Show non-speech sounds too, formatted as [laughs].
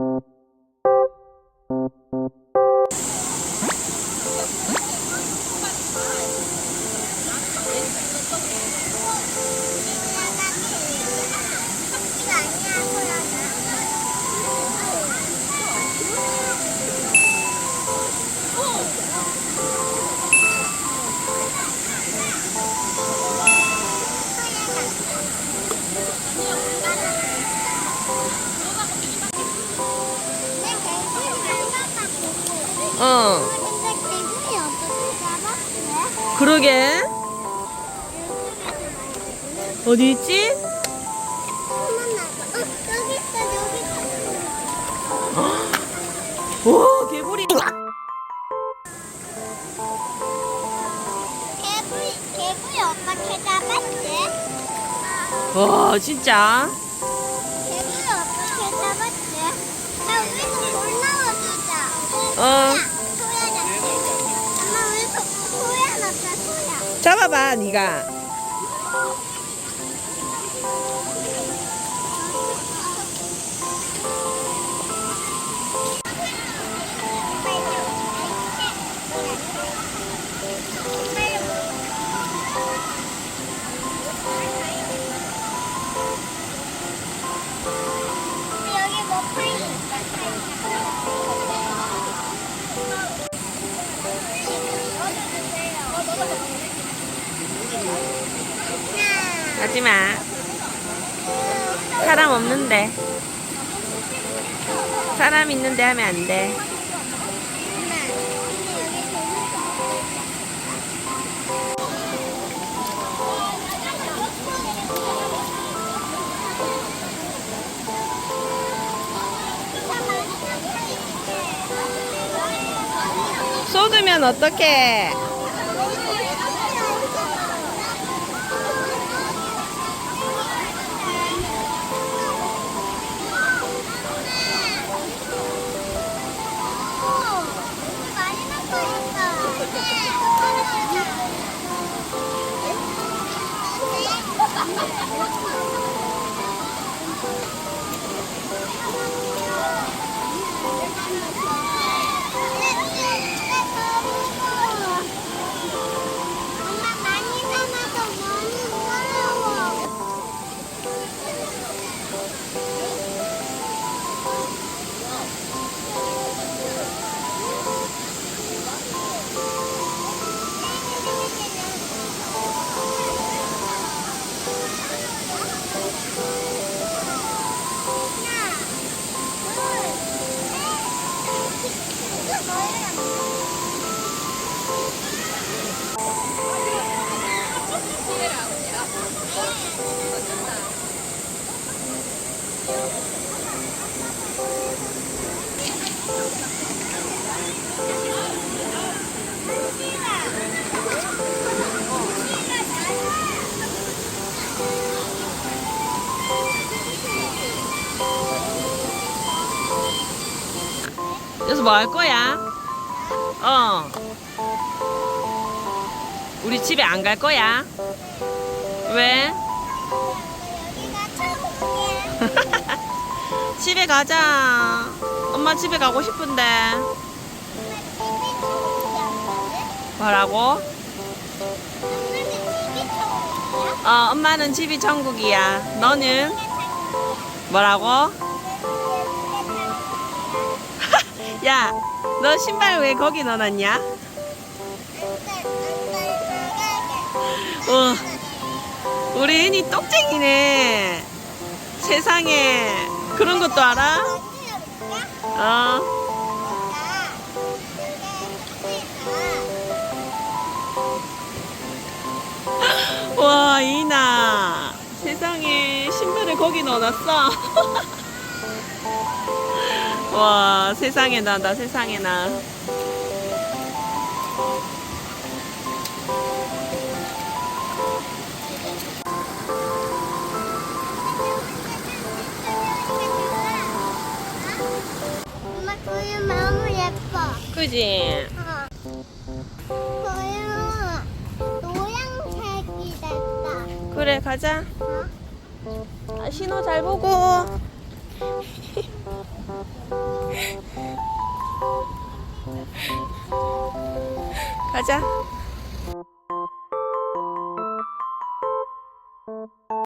어, 잡았어? 그러게. 어디 있지? 엄마 나, 어. 와, 개구리. 개구리, 개구리 어떻게 잡았지? 와, 진짜. 잡아봐, 네가. 하나, 하지 마. 사람 없는데. 사람 있는데 하면 안 돼. 쏟으면 어떡해? 엄마 뭐 할 거야? 어. 우리 집에 안 갈 거야? 왜? [laughs] 집에 가자. 엄마 집에 가고 싶은데. 뭐라고? 어, 엄마는 집이 천국이야. 너는? 뭐라고? 야, 너 신발 왜 거기 넣어놨냐? 어, 우리 은이 똑쟁이네. 세상에. 그런 것도 알아? 어. [laughs] 와, 이나. 세상에 신발을 거기 넣어놨어. [laughs] 와, 세상에 나다, 세상에 나. 엄마 그림 너무 예뻐. 그지? 어. 그림 노란색이 됐다. 그래, 가자. 어? 아, 신호 잘 보고. [laughs] 가자.